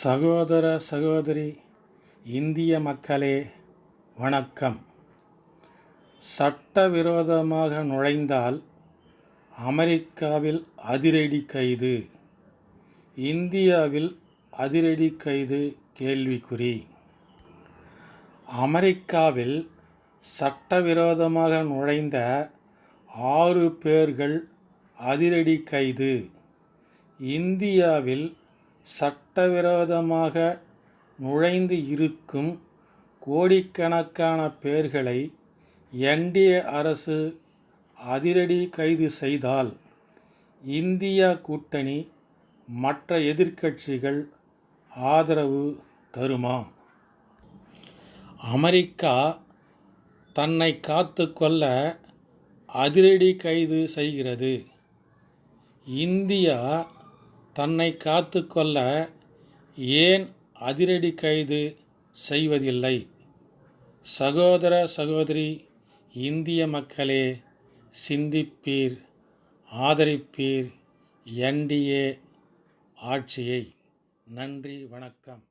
சகோதர சகோதரி இந்திய மக்களே வணக்கம். சட்டவிரோதமாக நுழைந்தால் அமெரிக்காவில் அதிரடி கைது. இந்தியாவில் அதிரடி கைது கேள்விக்குறி. அமெரிக்காவில் சட்டவிரோதமாக நுழைந்த ஆறு பேர்கள் அதிரடி கைது. இந்தியாவில் சட்டவிரோதமாக நுழைந்து இருக்கும் கோடிக்கணக்கான பேர்களை என்டிஏ அரசு அதிரடி கைது செய்தால் இந்தியா கூட்டணி மற்ற எதிர்க்கட்சிகள் ஆதரவு தருமா? அமெரிக்கா தன்னை காத்துக்கொள்ள அதிரடி கைது செய்கிறது. இந்தியா தன்னை காத்துக்கொள்ள ஏன் அதிரடி கைது செய்வதில்லை? சகோதர சகோதரி இந்திய மக்களே சிந்திப்பீர் ஆதரிப்பீர் என்டிஏ ஆட்சியை. நன்றி வணக்கம்.